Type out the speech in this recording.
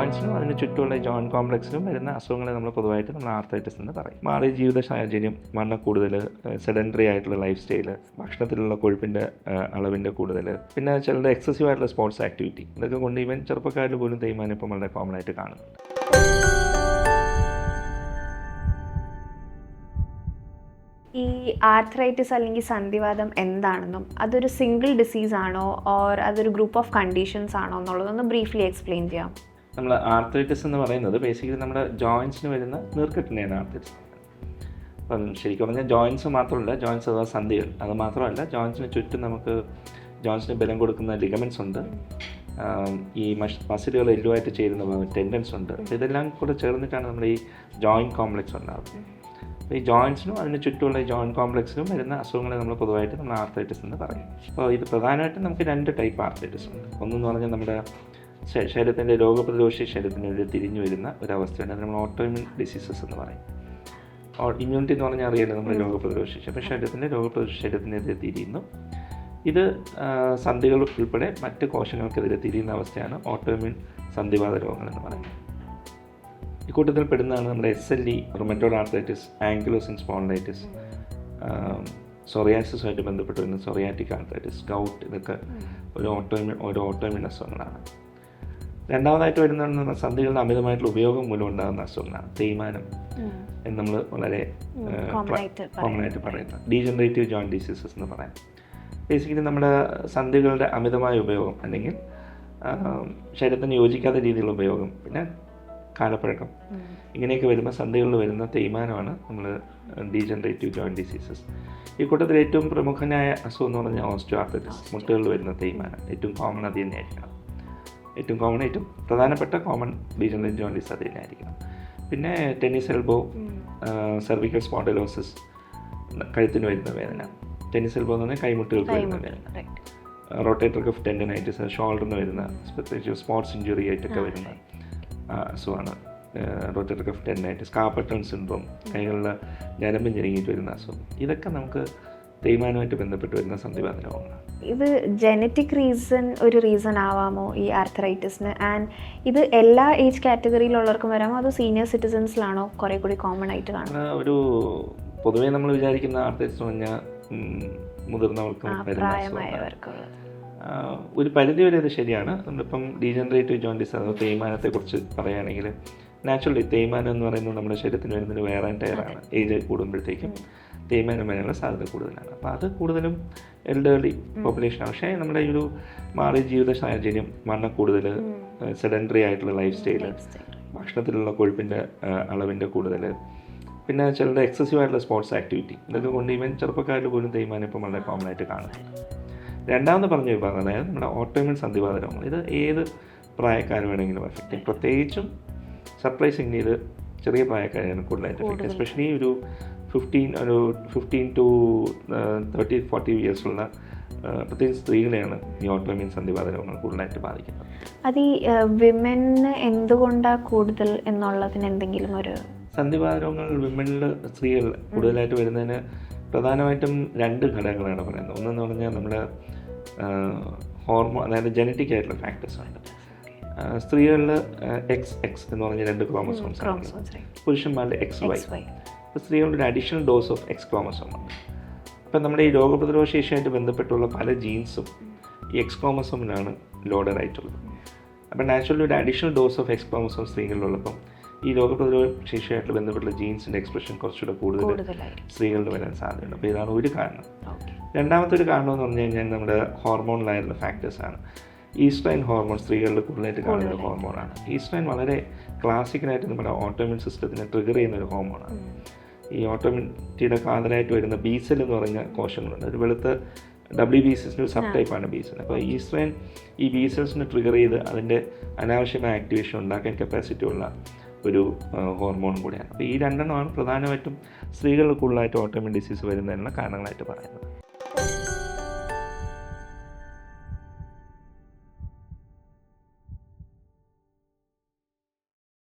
ജോയിൻസിനും അതിന് ചുറ്റുമുള്ള ജോയിന്റ് കോംപ്ലക്സിനും വരുന്ന അസുഖങ്ങളെ നമ്മൾ പൊതുവായിട്ട് നമ്മൾ ആർത്തൈറ്റിസ് എന്ന് പറയും. മാറിയ ജീവിത സാഹചര്യം വണ്ണ കൂടുതൽ സെഡൻഡറി ആയിട്ടുള്ള ലൈഫ് സ്റ്റൈൽ ഭക്ഷണത്തിലുള്ള കൊഴുപ്പിന്റെ അളവിന്റെ കൂടുതൽ പിന്നെ ചിലരുടെ എക്സസീവ് ആയിട്ടുള്ള സ്പോർട്സ് ആക്ടിവിറ്റി ഇതൊക്കെ കൊണ്ട് ഇവൻ ചെറുപ്പക്കാരിൽ പോലും തേയ്മാനം ഇപ്പം വളരെ കോമൺ ആയിട്ട് കാണുന്നുണ്ട്. ഈ ആർത്രൈറ്റിസ് അല്ലെങ്കിൽ സന്ധിവാദം എന്താണെന്നും അതൊരു സിംഗിൾ ഡിസീസ് ആണോ ഓർ അതൊരു ഗ്രൂപ്പ് ഓഫ് കണ്ടീഷൻസ് ആണോ എന്നുള്ളതൊന്ന് ബ്രീഫ്ലി എക്സ്പ്ലെയിൻ ചെയ്യാം നമ്മൾ ആർത്തൈറ്റിസ് എന്ന് പറയുന്നത് ബേസിക്കലി നമ്മുടെ ജോയിൻസിന് വരുന്ന നീർക്കെട്ടിനെയാണ് ആർത്തൈറ്റിസ് അപ്പം ശരിക്കും പറഞ്ഞാൽ ജോയിൻസ് മാത്രമല്ല ജോയിൻസ് അഥവാ സന്ധികൾ അത് മാത്രമല്ല ജോയിൻസിന് ചുറ്റും നമുക്ക് ജോയിൻസിന് ബലം കൊടുക്കുന്ന ലിഗമെൻസ് ഉണ്ട്. ഈ മഷ് മസിലുകൾ എല്ലുമായിട്ട് ചേരുന്ന ടെൻഡൻസ് ഉണ്ട്. ഇതെല്ലാം കൂടെ ചേർന്നിട്ടാണ് നമ്മൾ ഈ ജോയിന്റ് കോംപ്ലക്സ് ഉണ്ടാകുന്നത് അപ്പോൾ ഈ ജോയിൻസിനും അതിന് ചുറ്റുമുള്ള ജോയിന്റ് കോംപ്ലക്സിനും വരുന്ന അസുഖങ്ങളെ നമ്മൾ പൊതുവായിട്ട് നമ്മൾ ആർത്തൈറ്റിസ് എന്ന് പറയും. അപ്പോൾ ഇത് പ്രധാനമായിട്ടും നമുക്ക് രണ്ട് ടൈപ്പ് ആർത്തൈറ്റിസ് ഉണ്ട്. ഒന്നെന്ന് പറഞ്ഞാൽ നമ്മുടെ ശരീരത്തിന്റെ രോഗപ്രതിരോധശേഷി ശരീരത്തിനെതിരെ തിരിഞ്ഞു വരുന്ന ഒരവസ്ഥയാണ് അത് നമ്മൾ ഓട്ടോമിൻ ഡിസീസസ് എന്ന് പറയും. ഇമ്മ്യൂണിറ്റി എന്ന് പറഞ്ഞാൽ അറിയാലോ നമ്മുടെ രോഗപ്രതിരോധി ശേഷി അപ്പോൾ ശരീരത്തിന്റെ രോഗപ്രതിരോധ ശരീരത്തിനെതിരെ തിരിയുന്നു. ഇത് സന്ധികൾ ഉൾപ്പെടെ മറ്റ് കോശങ്ങൾക്കെതിരെ തിരിയുന്ന അവസ്ഥയാണ് ഓട്ടോമിൻ സന്ധിവാത രോഗങ്ങൾ എന്ന് പറയുന്നത്. ഇക്കൂട്ടത്തിൽ പെടുന്നതാണ് നമ്മുടെ S L E rheumatoid arthritis ankylosing spondylitis സൊറിയാസിസുമായിട്ട് ബന്ധപ്പെട്ട് വരുന്ന സൊറിയാറ്റിക് ആർത്തൈറ്റിസ് ഗൗട്ട് ഇതൊക്കെ ഒരു ഓട്ടോമിൻ ഒരു ഓട്ടോമിൻ അസുഖങ്ങളാണ്. രണ്ടാമതായിട്ട് വരുന്ന സന്ധികളുടെ അമിതമായിട്ടുള്ള ഉപയോഗം മൂലം ഉണ്ടാകുന്ന അസുഖങ്ങളാണ്. തേയ്മാനം എന്ന് നമ്മൾ വളരെ കോമൺ ആയിട്ട് പറയുന്നത്. ഡീജനറേറ്റീവ് ജോയിന്റ് ഡിസീസസ് എന്ന് പറയാം. ബേസിക്കലി നമ്മുടെ സന്ധികളുടെ അമിതമായ ഉപയോഗം അല്ലെങ്കിൽ ശരീരത്തിന് യോജിക്കാത്ത രീതിയിലുള്ള ഉപയോഗം പിന്നെ കാലപ്പഴക്കം. ഇങ്ങനെയൊക്കെ വരുമ്പോൾ സന്ധികളിൽ വരുന്ന തേയ്മാനമാണ് നമ്മൾ ഡീജനറേറ്റീവ് ജോയിന്റ് ഡിസീസസ് ഈ കൂട്ടത്തിൽ ഏറ്റവും പ്രമുഖനായ അസുഖം എന്ന് പറഞ്ഞാൽ ഓസ്റ്റോ ആർത്തറ്റിസ് മുട്ടുകളിൽ വരുന്ന തേയ്മാനം. ഏറ്റവും കോമൺ അത് തന്നെയായിരിക്കണം. ഏറ്റവും കോമൺ ഏറ്റവും പ്രധാനപ്പെട്ട കോമൺ ഡീജനറേറ്റീവ് ജോയിന്റ് ഡിസീസ് അത് തന്നെയായിരിക്കണം. പിന്നെ ടെന്നീസ് എൽബോ സെർവിക്കൽ സ്പോണ്ടലോസിസ് കഴുത്തിന് വരുന്ന വേദന. ടെന്നീസ് എൽബോ എന്ന് പറഞ്ഞാൽ കൈമുട്ടുകൾക്ക് വരുന്ന വേദന. റൊട്ടേറ്റർ കഫ് ടെൻഡനൈറ്റിസ് ഷോൾഡറിന് വരുന്ന പ്രത്യേകിച്ച് സ്പോർട്സ് ഇഞ്ചുറി ആയിട്ടൊക്കെ വരുന്ന അസുഖമാണ് rotator cuff tendinitis carpal tunnel syndrome കൈകളിൽ ഞരമ്പ് ഞെരുങ്ങിയിട്ട് വരുന്ന അസുഖം. ഇതൊക്കെ നമുക്ക് തേയ്മാനമായിട്ട് ബന്ധപ്പെട്ട് വരുന്ന സന്ധിവാത രോഗങ്ങളാണ് ഇത് ജനറ്റിക് റീസൺ ഒരു റീസൺ ആവാമോ ഈ ആർത്തറൈറ്റിസിന് ആൻഡ് ഇത് എല്ലാ ഏജ് കാറ്റഗറിയിലുള്ളവർക്കും വരാമോ? അതോ സീനിയർ സിറ്റിസൺസിലാണോ കുറെ കൂടി കോമൺ ആയിട്ട് കാണുന്നത്? ഒരു പൊതുവേ നമ്മൾ വിചാരിക്കുന്ന ആർത്തറൈറ്റിസ് പറഞ്ഞാൽ മുതിർന്നവർക്കും ഒരു പരിധി വരെ അത് ശരിയാണ്. നമ്മളിപ്പം ഡീജനറേറ്റീവ് ജോയിന്റിസ് അഥവാ തേയ്മാനത്തെക്കുറിച്ച് പറയുകയാണെങ്കിൽ നാച്ചുറലി തേയ്മാനം എന്ന് പറയുന്നത് നമ്മുടെ ശരീരത്തിന് വരുന്നൊരു വേറെ ടയറാണ് ഏജ് കൂടുമ്പോഴത്തേക്കും. തേയ്മാനം വരാനുള്ള സാധ്യത കൂടുതലാണ്. അപ്പോൾ അത് കൂടുതലും എൽഡേർലി പോപ്പുലേഷനാണ് പക്ഷേ നമ്മുടെ ഈ ഒരു മാറിയ ജീവിത സാഹചര്യം മരണം കൂടുതൽ സെഡൻഡറി ആയിട്ടുള്ള ലൈഫ് സ്റ്റൈൽ ഭക്ഷണത്തിലുള്ള കൊഴുപ്പിന്റെ അളവിന്റെ കൂടുതൽ. പിന്നെ ചിലരുടെ എക്സസീവ് ആയിട്ടുള്ള സ്പോർട്സ് ആക്ടിവിറ്റി ഇതൊക്കെ കൊണ്ട് ഇവൻ ചെറുപ്പക്കാരിൽ പോലും തേയ്മാനം ഇപ്പം വളരെ കോമൺ ആയിട്ട് കാണുന്നുണ്ട് രണ്ടാമത് പറഞ്ഞ വിഭാഗം അതായത് നമ്മുടെ ഓട്ടോമിൻ സന്ധിവാത രോഗങ്ങൾ ഇത് ഏത് പ്രായക്കാർ വേണമെങ്കിലും എഫക്റ്റ് ചെയ്യും. പ്രത്യേകിച്ചും സർപ്രൈസിങ് ഇത് ചെറിയ പ്രായക്കാരെയാണ് കൂടുതലായിട്ട് എഫക്റ്റ് എസ്പെഷ്യലി ഒരു ഫിഫ്റ്റീൻ ഒരു ഫിഫ്റ്റീൻ ടു തേർട്ടി ഫോർട്ടി ഇയേഴ്സുള്ള പ്രത്യേകിച്ച് സ്ത്രീകളെയാണ് ഈ ഓട്ടോമിൻ സന്ധിവാതരോഗങ്ങൾ കൂടുതലായിട്ട് ബാധിക്കുന്നത്. അത് ഈ വിമന് എന്തുകൊണ്ടാണ് കൂടുതൽ എന്നുള്ളതിന് എന്തെങ്കിലും ഒരു സന്ധിവാത രോഗങ്ങൾ വിമനിൽ സ്ത്രീകൾ കൂടുതലായിട്ട് വരുന്നതിന് പ്രധാനമായിട്ടും രണ്ട് ഘടകങ്ങളാണ് പറയുന്നത്. ഒന്നെന്ന് പറഞ്ഞാൽ നമ്മുടെ ഹോർമോൺ അതായത് ജനറ്റിക് ആയിട്ടുള്ള ഫാക്ടേഴ്സ് ഉണ്ട് ആ, സ്ത്രീകളിൽ എക്സ് എക്സ് എന്ന് പറഞ്ഞ രണ്ട് ക്രോമസോംസ് right? പുരുഷന്മാരുടെ എക്സ് വൈ സ്ത്രീകളുടെ ഒരു additional dose of X chromosome ഇപ്പം അപ്പം നമ്മുടെ ഈ രോഗപ്രതിരോധ ശേഷിയായിട്ട് ബന്ധപ്പെട്ടുള്ള പല ജീൻസും ഈ എക്സ് ക്രോമസോമിലാണ് ലോഡഡ് ആയിട്ടുള്ളത്. അപ്പം നാച്ചുറലി ഒരു additional dose of X chromosome സ്ത്രീകളിലുള്ളപ്പം ഈ രോഗപ്രതിരോധ ശേഷിയായിട്ട് ബന്ധപ്പെട്ടുള്ള ജീൻസിന്റെ എക്സ്പ്രഷൻ കുറച്ചുകൂടെ കൂടുതൽ സ്ത്രീകളുടെ സ്ത്രീകളിൽ വരാൻ സാധ്യതയുണ്ട്. അപ്പോൾ ഇതാണ് ഒരു കാരണം. രണ്ടാമത്തെ ഒരു കാരണം എന്ന് പറഞ്ഞു കഴിഞ്ഞാൽ നമ്മുടെ ഹോർമോണിലായിരുന്ന ഫാക്ടേഴ്സാണ് ഈസ്ട്രൈൻ ഹോർമോൺ സ്ത്രീകളിൽ കൂടുതലായിട്ട് കാണുന്ന ഒരു ഹോർമോണാണ്. ഈസ്ട്രൈൻ വളരെ ക്ലാസിക്കലായിട്ട് നമ്മുടെ ഓട്ടോമിൻ സിസ്റ്റത്തിനെ ട്രിഗർ ചെയ്യുന്ന ഒരു ഹോർമോണാണ്. ഈ ഓട്ടോമിറ്റിയുടെ കാതലായിട്ട് വരുന്ന ബീസൽ എന്ന് പറഞ്ഞ കോശങ്ങളുണ്ട്. ഒരു വെളുത്ത ഡബ്ല്യു ബി സെൽസിന്റെ ഒരു സബ് ടൈപ്പാണ് ബീസൽ അപ്പോൾ ഈസ്ട്രൈൻ ഈ ബി സെൽസിനെ ട്രിഗർ ചെയ്ത് അതിന്റെ അനാവശ്യമായ ആക്ടിവേഷൻ ഉണ്ടാക്കാൻ കപ്പാസിറ്റി ഉള്ള ഒരു ഹോർമോൺ കൂടിയാണ്. അപ്പോൾ ഈ രണ്ടെണ്ണമാണ് പ്രധാനമായിട്ടും സ്ത്രീകളിൽ കൂടുതലായിട്ട് ഓട്ടോമിൻ ഡിസീസ് വരുന്നതിനുള്ള കാരണങ്ങളായിട്ട് പറയുന്നത്.